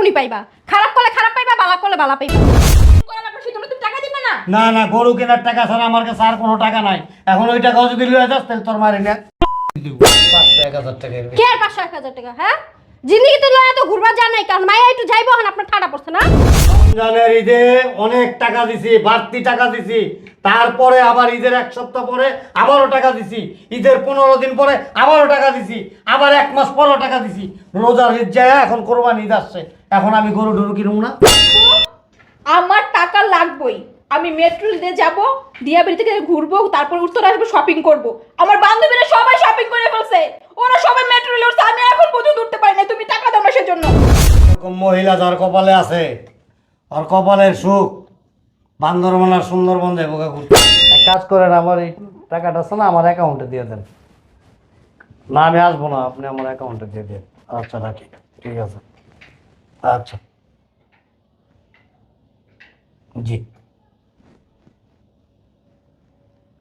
হেমুনি পাইবা। খারাপ করলে খারাপ পাইবা বালা করলে বালা পাইবা। টাকা না না না গরু কেনার টাকা ছাড়া আমার কাছে আর কোনো টাকা নাই। এখন ওই টাকাও যদি লুয়ে যাস তাহলে তোর মারি না। পাঁচশো এক হাজার টাকা কে আর পাঁচশো এক হাজার টাকা হ্যাঁ? জিন্দগিতে লয়া তো ঘুরবার যা নাই কারণ মায়া একটু যাইবো এখন আপনার ঠাডা পড়ছে না? রমজানের ঈদে অনেক টাকা দিছি বাড়তি টাকা দিছি। তারপরে আবার ঈদের এক সপ্তাহ পরে আবারও টাকা দিছি। ঈদের পনেরো দিন পরে আবারও টাকা দিছি। আবার এক মাস পরও টাকা দিছি। রোজার ঈদ যায় এখন কোরবানি ঈদ আসছে। এখন আমি গরু ডরু কিনুম না। আমার টাকা লাগবেই। আমি মেট্রো দিয়ে যাব দিয়াবাড়ি থেকে ঘুরবো তারপর উত্তর আসব শপিং করব। আমার বান্ধবীরা সবাই শপিং করে ফেলছে। ওরা সবাই মেট্রো রেলে উঠছে আমি এখন পর্যন্ত উঠতে পারি না তুমি টাকা দাও না সেজন্য। এরকম মহিলা যার কপালে আছে আর কপালের সুখ বান্দরবান আর সুন্দরবন যাব ঘুরতে। এক কাজ করেন আমার এই টাকাটা আছে না আমার অ্যাকাউন্টে দিয়ে দেন। না আমি আসব না আপনি আমার অ্যাকাউন্টে দিয়ে দেন। আচ্ছা রাখি। ঠিক আছে। আচ্ছা। জি।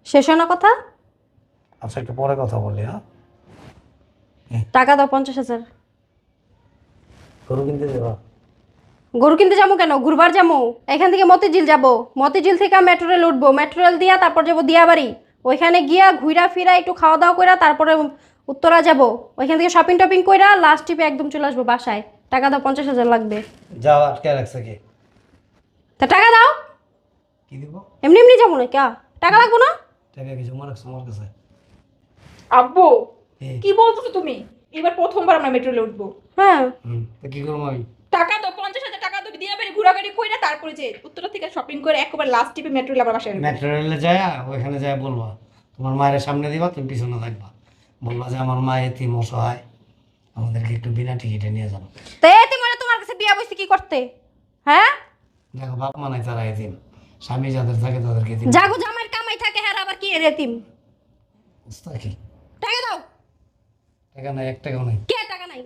শেষ হয় না কথা? আচ্ছা একটু পরে কথা বলি হ্যাঁ? টাকা দাও পঞ্চাশ হাজার। গরু কিনতে দেবা গরু কিনতে যাব কেন? ঘুরবার যাব। এখান থেকে মতিঝিল যাব। মতিঝিল থেকে মেট্রো রেল উঠবো মেট্রো রেল দিয়া তারপর যাব দিয়াবাড়ি। ওইখানে গিয়া ঘুরা ফিরা একটু খাওয়া দাওয়া কইরা তারপরে উত্তরা যাব। ওইখান থেকে শপিং টপিং কইরা লাস্ট টিপে একদম চলে আসব বাসায়। টাকা দাও পঞ্চাশ হাজার লাগবে। যাও আটকে রাখছে কি? তা টাকা দাও। কি দিব? এমনি এমনি যাব না কা? টাকা লাগবো না? টাকা কিছু মনে রাখছো আমার কাছে? আব্বু কি? বলছো তুমি? এবার প্রথমবার আমরা মেট্রো রেলে উঠবো। হ্যাঁ। তো কি করব আমি? টাকা দাও পঞ্চাশ হাজার টাকা দাও দিয়াবাড়ি ঘোরাঘুরি কইরা তারপরে যে উত্তরা থেকে শপিং করে একবার লাস্ট টিপে মেট্রো রেলে আমার বাসায় আসব। মেট্রো রেলে যায় ওইখানে যায় বলবা তোমার মায়ের সামনে দিবা তুমি পিছনে থাকবা। বলবা যে আমার মা এতিম অসহায়। আমাদেরকে একটু বিনা টিকিটে নিয়ে যাব তো এতে মানে তোমার কাছে বিয়া বসে কি করতে? হ্যাঁ? দেখো বাপ মা নাই তারা এতিম। স্বামী যাদের থাকে তাদেরকে এতিম। জাগো জামাইয়ের কামাই থাকে হ্যাঁ আবার কি রেতিম বুঝতে কি? টাকা দাও। টাকা নাই এক টাকাও নাই। কে টাকা নাই?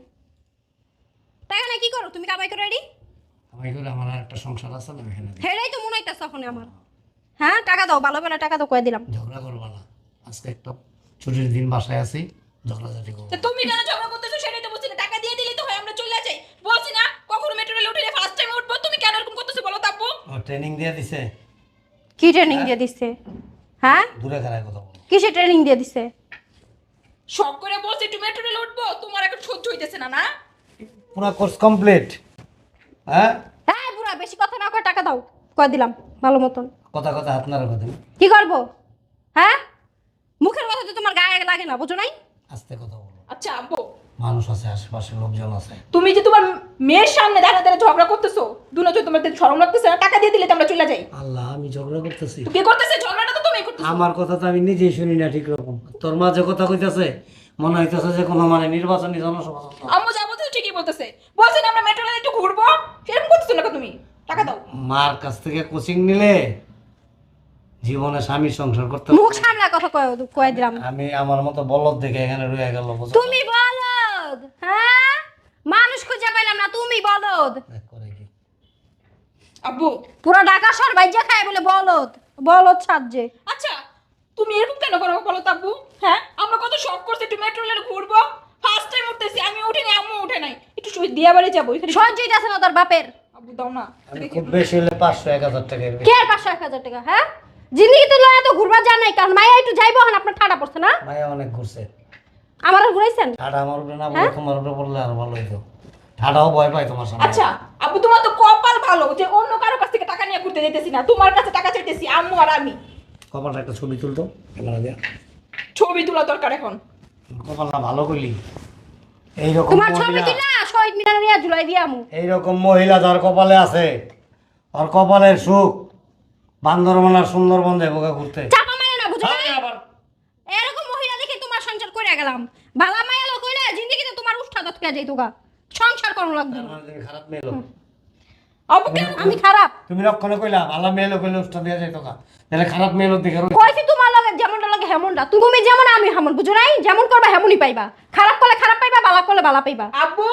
টাকা নাই কি করো? তুমি কামাই করে রেডি আমি করে আমার আর একটা সংসার আছে না দিই। হেরেই তো মনে হইতাছে এখন আমার। হ্যাঁ টাকা দাও ভালো বেলা টাকা দাও কয়ে দিলাম। ঝগড়া করবা না। আজকে একটা ছুটির দিন বাসায় আছি ঝগড়াঝাটি করব তা তুমি কেন ঝগড়া করতেছো? সেটাই তো বলছি না টাকা দিয়ে দিলেই তো হয় আমরা চলে যাই বলছি না কখনো মেট্রো রেলে উঠে ফার্স্ট টাইম উঠবো তুমি কেন এরকম করতেছো বলো তো আব্বু? ও ট্রেনিং দিয়ে দিছে। কি ট্রেনিং দিয়ে দিছে? হ্যাঁ? দূরে খারায় কথা বলো। কিসে ট্রেনিং দিয়ে দিছে? শখ করে বলছি একটু মেট্রো রেলে উঠবো তোমার এখন সহ্য হইতেছে না না? পুরো কোর্স কমপ্লিট হ্যাঁ? হ্যাঁ বুড়া বেশি কথা না কয়ে টাকা দাও। কয়ে দিলাম ভালো মতন। কথা কথা হাত নাড়া কথা কি করব? হ্যাঁ? মুখের কথা তো তোমার গায়ে লাগে না বুঝো নাই? আস্তে কথা বলো। আচ্ছা আব্বু মানুষ আছে আশেপাশে লোকজন আছে। তুমি যে তোমার মেয়ের সামনে দাঁড়া দাঁড়া ঝগড়া করতেছো দুনো তো তোমার শরম লাগতেছে না টাকা দিয়ে দিলে তো আমরা চলে যাই। আল্লাহ আমি ঝগড়া করতেছি। কে করতেছে? ঝগড়াটা তো তুমি করতেছো। আমার কথা তো আমি নিজেই শুনি না ঠিক রকম। তোর মা যে কথা কইতাছে মনে হইতেছে যে কোনো মানে নির্বাচনী জনসভা। আম্মু যা বলতেছে ঠিকই বলতেছে। বলছি না আমরা মেট্রো একটু ঘুরবো? সেরকম করতেছো না তুমি? টাকা দাও। মার কাছ থেকে কোচিং নিলে জীবনে স্বামীর সংসার করতে মুখ সামলা কথা কয় কয়ে দিলাম আমি আমার মতো বলদ দেখে এখানে রয়ে গেল? তুমি বলদ? হ্যাঁ? মানুষ খুঁজে পাইলাম না তুমি বলদ। আব্বু। পুরো ঢাকা শহর বাইজা খায় বলে বলদ। বলদ সাজে আচ্ছা তুমি এরকম কেন করো বলো তো আব্বু? হ্যাঁ? আমরা কত শখ করছি একটু মেট্রো রেলে ঘুরবো। ফার্স্ট টাইম উঠতেছি আমি উঠিনি আম্মু উঠে নাই। একটু দিয়া বাড়ি যাব এখানে সঞ্চয় আছে না তোর বাপের। আব্বু দাও না। আমি খুব বেশি হলে পাঁচশো এক হাজার টাকা কে আর পাঁচশো এক হাজার টাকা হ্যাঁ? জিন্দগিতে লয়া তো ঘুরবার যা নাই কারণ মায়া একটু যাইবো এখন আপনার ঠাডা পড়ছে না? মায়া অনেক ঘুরছে। আমার আর ঘুরাইছেন? ঠাডা আমার উপরে না বলে তোমার উপরে বললে আর ভালো হইতো। ঠাডাও ভয় পায় তোমার সামনে। আচ্ছা আপু তোমার তো কপাল ভালো যে অন্য কারও কাছ থেকে টাকা নিয়ে ঘুরতে যেতেছি না তোমার কাছে টাকা চাইতেছি আম্মু আর আমি। কপালটা একটা ছবি তুলতো ক্যামেরা দিয়া। ছবি তোলা দরকার এখন। কপালটা ভালো করলি। এইরকম তোমার ছবি মহিলা তুলা শহীদ মিনার নিয়ে ঝুলাই দিয়া আমু এইরকম মহিলা যার কপালে আছে আর কপালের সুখ বান্দরবান আর সুন্দরবন যাব ঘুরতে। চাপা মেরে না বুঝো আরে আবার এরকম মহিলা দেখে তোমার করে গেলাম। বালা মায়া লোক হইলে জিন্দগিতে তোমার উষ্ঠা দতকে সংসার করো লাগবে। খারাপ মেয়ে লোক। আব্বু আমি খারাপ। তুমি রক্ষণে কইলা ভালো মেয়ে লোক হইলে উষ্টা দেওয়া যাইতো না তাহলে খারাপ মেয়ে লোক দেখে কইছি তোমার লগে যেমনটা লাগে হেমনটা। তুমি যেমন আমি হেমন বুঝো নাই? যেমন করবা হেমনই পাইবা। খারাপ করলে খারাপ পাইবা করলে পাইবা। আব্বু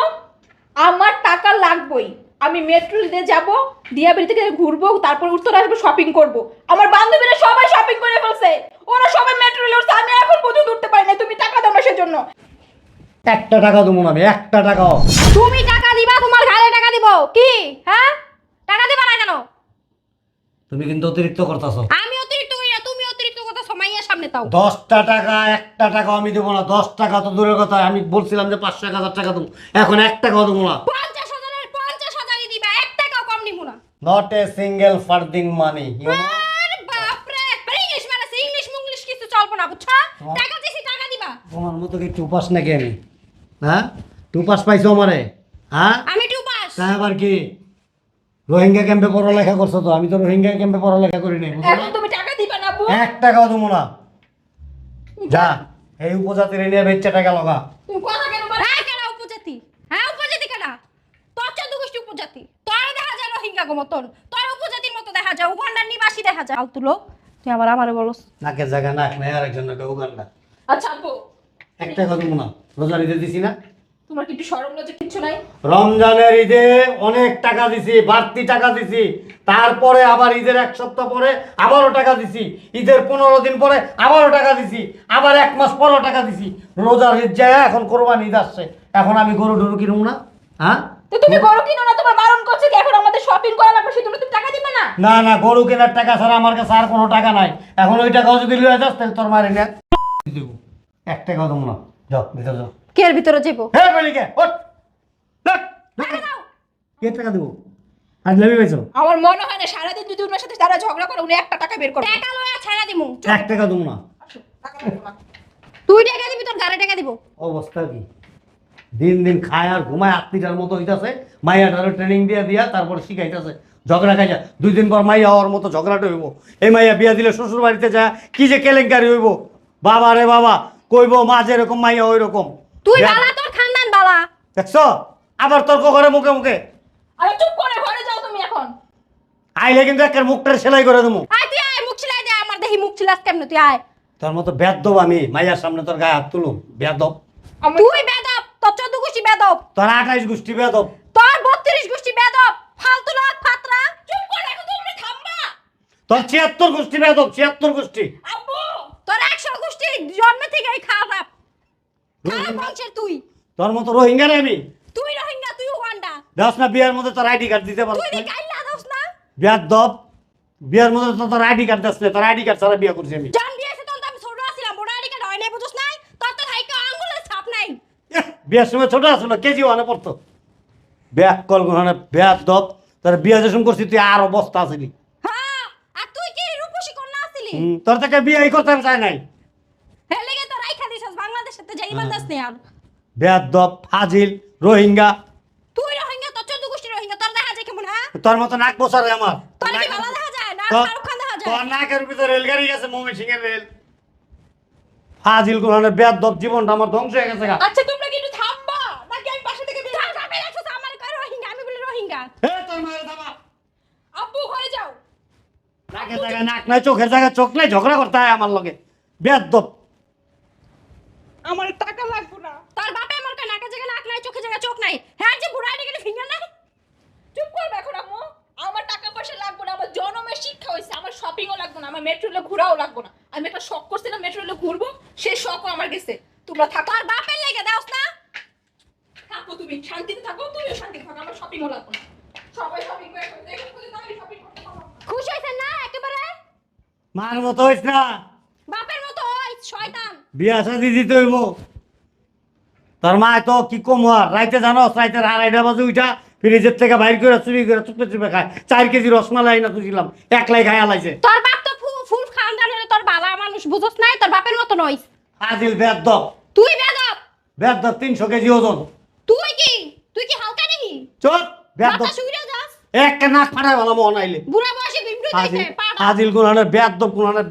আমার টাকা লাগবেই। আমি মেট্রো দিয়ে যাব দিয়াবাড়ি থেকে ঘুরবো তারপর উত্তর আসব শপিং করব। আমার বান্ধবীরা সবাই শপিং করে ফেলছে। ওরা সবাই মেট্রো রেলে উঠছে আমি এখন পর্যন্ত উঠতে পারি না তুমি টাকা দাও না সেজন্য। একটা টাকা দেবো না আমি একটা টাকাও তুমি টাকা দিবা তোমার ঘাড়ে টাকা দিব। কি? হ্যাঁ? টাকা দিবা না কেন? তুমি কিন্তু অতিরিক্ত করতেছো। আমি অতিরিক্ত করি না তুমি অতিরিক্ত কথা সময়ের সামনে তাও। দশটা টাকা একটা টাকা আমি দেবো না। দশ টাকা তো দূরের কথা আমি বলছিলাম যে পাঁচশো এক হাজার টাকা দেবো। এখন এক টাকাও দেবো না। পঞ্চাশ হাজারের পঞ্চাশ হাজারই দিবা এক টাকাও কম নিবো না। Not a single farthing money আরে বাপরে আরে ইংলিশ মানে ইংলিশ মুংলিশ কিছু চলবো না বুঝছ তোমার- টাকা দিছি টাকা দিবা। তোমার মতো কি টুপাস নাকি আমি? হ্যাঁ? টুপাস পাইছো আমারে? হ্যাঁ? আমি টু পাস তা আবার কি? রোহিঙ্গা ক্যাম্পে পড়ালেখা করছ তো? আমি তো রোহিঙ্গা ক্যাম্পে পড়ালেখা করি নাই এখন তুমি টাকা দিবা না আব্বু এক টাকাও দেবো না। যা এই উপজাতির নিয়ে বেচছে টাকা লগা। তুমি কথা কেন বলো? হ্যাঁ কেন উপজাতি। হ্যাঁ উপজাতি কেন তোর চোদ্দ গোষ্ঠী উপজাতি। তোর দেখা যায় রোহিঙ্গা গো মতন। তোর উপজাতির মতো দেখা যায় উগান্ডার নিবাসী দেখা যায়। লোক। তুই আবার আমারে বলস। নাকের জায়গা নাক নেই আরেকজন নাকে উগান্ডা আচ্ছা আব্বু। এক টাকা দেবো না রোজার ঈদে দিছি না? তোমার কি একটু সরম লজ্জা কিচ্ছু নাই? রমজানের ঈদে অনেক টাকা দিছি বাড়তি টাকা দিছি। তারপরে আবার ঈদের এক সপ্তাহ পরে আবারও টাকা দিছি। ঈদের পনেরো দিন পরে আবারও টাকা দিছি। আবার এক মাস পরও টাকা দিছি। রোজার ঈদ যায় এখন কোরবানি ঈদ আসছে। এখন আমি গরু টরু কিনুম না হ্যাঁ? তো তুমি গরু কিনো না তোমার বারণ করছে কি এখন আমাদের শপিং করা লাগবে সেজন্য তুমি টাকা দিবে না? না না গরু কেনার টাকা ছাড়া আমার কাছে আর কোনো টাকা নাই। এখন ওই টাকাও যদি লুয়ে যাস তাহলে তোর মারি না। দেবো। এক টাকাও দেবো না। যাও ভিতরে যাও কে এর ভিতরে যাব হে বেলিকে ওঠ। কে টাকা দেবো? আজ লেবি পাইছো? আমার মনে হয় না সারাদিন যদি ওনার সাথে তারা ঝগড়া করে উনি একটা টাকা বের করবে। টাকা লয়া ছাড়া দিমু। এক টাকা দেবো না। টাকা দেবো না। তুই টাকা দিবি তোর গাড়ি টাকা দিব। অবস্থা কি? দিন দিন খায় আর ঘুমায় আত্মীয়টার মতো হইতাছে মাইয়াটারও ট্রেনিং দিয়ে দিয়া তারপর শিখাইতেছে। ঝগড়া খাইয়া দুই দিন পর মাইয়া হওয়ার মতো ঝগড়াটা হইব। এই মাইয়া বিয়া দিলে শ্বশুর বাড়িতে যায় কি যে কেলেঙ্কারি হইব। বাবা রে বাবা কইব মা যেরকম মাইয়া ওই রকম তুই বালা তোর খানদান বালা। দেখছ? আবার তর্ক করে মুখে মুখে। আরে চুপ করে ঘরে যাও তুমি এখন। আইলে কিন্তু একের মুখটার সেলাই করে দেবো। আয় তুই আয় মুখ ছিলাই দে আমার দেখি মুখ ছিলাস কেমনে তুই আয়। তোর মতো বেদব আমি মাইয়ার সামনে তোর গায়ে হাত তুলুম। বেদব আমার তুই বেদব তোর চোদ্দ গোষ্ঠী বেদব। তোর আঠাইশ গোষ্ঠী বেদব। তোর বত্রিশ গোষ্ঠী বেদব। ফালতু লোক ফাতরা। চুপ করে এখন তুমি থামবা। তোর ছিয়াত্তর গোষ্ঠী বেদব ছিয়াত্তর গোষ্ঠী। আব্বু তোর একশো গোষ্ঠী জন্মে থেকেই খারাপ। খারাপ বংশের তুই। তোর মতো রোহিঙ্গা রে আমি। তুই রোহিঙ্গা তুই উগান্ডা দাস না বিয়ার মধ্যে তোর আইডি কার্ড দিতে পারো তুই নি। কাইলা দোস না। বিয়ার দব। বিয়ার মধ্যে তো তোর আইডি কার্ড দাস তোর আইডি কার্ড ছাড়া বিয়া করছি আমি। জান দিয়েছে তখন তো আমি ছোট আছিলাম বড় আড়ি কাটা হয় নাই বুঝছ নাই তোর তো হাইকা আঙ্গুলের ছাপ নাই এহ, বিয়ার সময় ছোট আসলো কেজি ওয়ানে পড়তো। ব্যাগ কল মানে ব্যাগ দব তোর বিয়া যেসম করছি তুই আর অবস্থা আসেনি হ্যাঁ আর তুই কি রূপসী কন্যা তোর থেকে বিয়াই করতে চাই নাই। লেগে তো রাইখা দিছস বাংলাদেশের তো যাই বান্দাস নে আর। ব্যাগ দব ফাজিল রোহিঙ্গা। তুই রোহিঙ্গা তোর চোদ্দ গোষ্ঠী রোহিঙ্গা তোর দেখা যায় কেমন হ্যাঁ? তোর মতো নাক বসারে আমার। তোর কি ভালো দেখা যায়? না শাহরুখ খান দেখা তোর যায় নাকের ভিতরে রেলগাড়ি গেছে মমি সিং এর রেল। ফাজিল কোরআনের ব্যাগ দব জীবনটা আমার ধ্বংস হয়ে গেছে আচ্ছা তোমরা কি একটু থামবা নাকি আমি বাসা থেকে বের তোর বাপে দেখছস আমার কয় রোহিঙ্গা আমি বলি এ তোর মায়ের দাবা আব্বু ঘরে যাও। নাকের জায়গায় নাক নাই চোখের জায়গায় চোখ নাই ঝগড়া করতে হয় আমার লগে। ব্যাগ আমার টাকা লাগবে না। তোর বাপে আমার কয় নাকে জায়গা নাক নাই চোখে জায়গা চোখ নাই। হ্যাঁ যে বুড়া আড়ি গেলে ফিঙ্গার নাই? চুপ করবে এখন আম্মু। আমার টাকা পয়সা লাগবে না আমার জন্মের শিক্ষা হয়েছে আমার শপিংও লাগবে না আমার মেট্রো রেলে ঘোরাও লাগবে না। আমি একটা শখ করছিলাম মেট্রো রেলে ঘুরবো সেই শখও আমার গেছে। তোমরা থাকো। তোর বাপের লেগে দাওস না। থাকো তুমি শান্তিতে থাকো তুমিও শান্তিতে থাকো আমার শপিংও লাগবে না। সবাই শপিং করে ফেলছে, এখন পর্যন্ত শপিং করতে পারব খুশি হইছেন না একেবারে? মার মতো হইস না। বাপের মতো শয়তান। বিয়া শাদি দিতে হইব। তোর মা তো কি কম হওয়ার? রাইতে জানো রাইতে আড়াইটা বাজে উঠা ফ্রিজের থেকে বাইর করে চুরি করে চুপে চুপে খায়। চার কেজি রসমালাই না একলাই খাই আলাইছে। তোর বাপ তো ফুল খানদান হলে তোর বাবা মানুষ বুঝছ নাই? তোর বাপের মতো নইস ফাজিল ব্যাগ দব তুই বেদব? ব্যাগ দব তিনশো কেজি ওজন। তুই কি? তুই কি হালকা নাকি? চল দব শুইরা একটা নাক ফাটাই ভালো মন আইলে। বুড়া বয়সে বিমরু ফাজিল দিতে পাড়া। আনে গুণানের